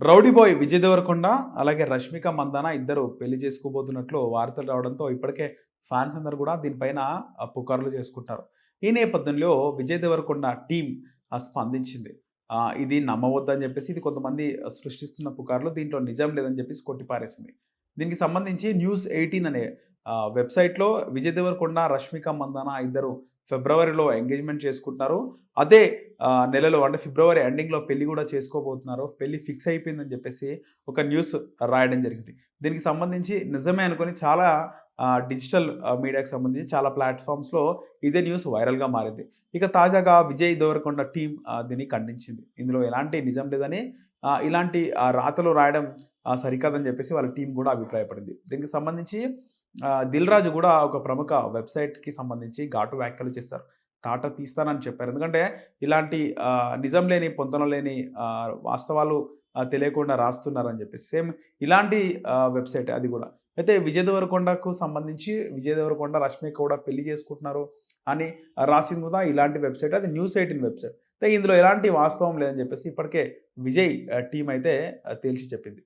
Rowdy boy Vijay Devarakonda అలాగే రష్మిక మందాన ఇద్దరు పెళ్ళి చేసుకోబోతున్నట్లు వార్తలు రావడంతో ఇప్పటికే ఫ్యాన్స్ అందరు కూడా దీనిపైన పుకార్లు చేసుకుంటారు. ఈ నేపథ్యంలో విజయ్ దేవరకొండ టీం ఆ, స్పందించింది. ఇది నమ్మవద్దని చెప్పేసి ఇది కొంతమంది సృష్టిస్తున్న పుకార్లు దీంట్లో నిజం లేదని చెప్పేసి కొట్టిపారేసింది. దీనికి సంబంధించి న్యూస్ ఎయిటీన్ అనే వెబ్సైట్లో విజయ్ దేవరకొండ రష్మిక మందాన ఇద్దరు ఫిబ్రవరిలో ఎంగేజ్మెంట్ చేసుకుంటున్నారు. అదే నెలలో అంటే ఫిబ్రవరి ఎండింగ్లో పెళ్ళి కూడా చేసుకోబోతున్నారు. పెళ్ళి ఫిక్స్ అయిపోయిందని చెప్పేసి ఒక న్యూస్ రాయడం జరిగింది. దీనికి సంబంధించి నిజమే అనుకుని చాలా డిజిటల్ మీడియాకి సంబంధించి చాలా ప్లాట్ఫామ్స్లో ఇదే న్యూస్ వైరల్గా మారింది. ఇక తాజాగా విజయ్ దేవరకొండ టీం దీన్ని ఖండించింది. ఇందులో ఎలాంటి నిజం లేదని ఇలాంటి రాతలు రాయడం సరికాదని చెప్పేసి వాళ్ళ టీం కూడా అభిప్రాయపడింది. దీనికి సంబంధించి దిల్ రాజు కూడా ఒక ప్రముఖ వెబ్సైట్కి సంబంధించి ఘాటు వ్యాఖ్యలు చేస్తారు తాట తీస్తానని చెప్పారు. ఎందుకంటే ఇలాంటి నిజం లేని పొంతన లేని వాస్తవాలు తెలియకుండా రాస్తున్నారని చెప్పేసి. సేమ్ ఇలాంటి వెబ్సైట్ అది కూడా. అయితే విజయ్ దేవరకొండకు సంబంధించి విజయ్ దేవరకొండ రష్మిక కూడా పెళ్ళి చేసుకుంటున్నారు అని రాసింది కూడా ఇలాంటి వెబ్సైట్. అది న్యూస్ ఎయిటీన్ వెబ్సైట్. అయితే ఇందులో ఎలాంటి వాస్తవం లేదని చెప్పేసి ఇప్పటికే విజయ్ టీం అయితే తేల్చి చెప్పింది.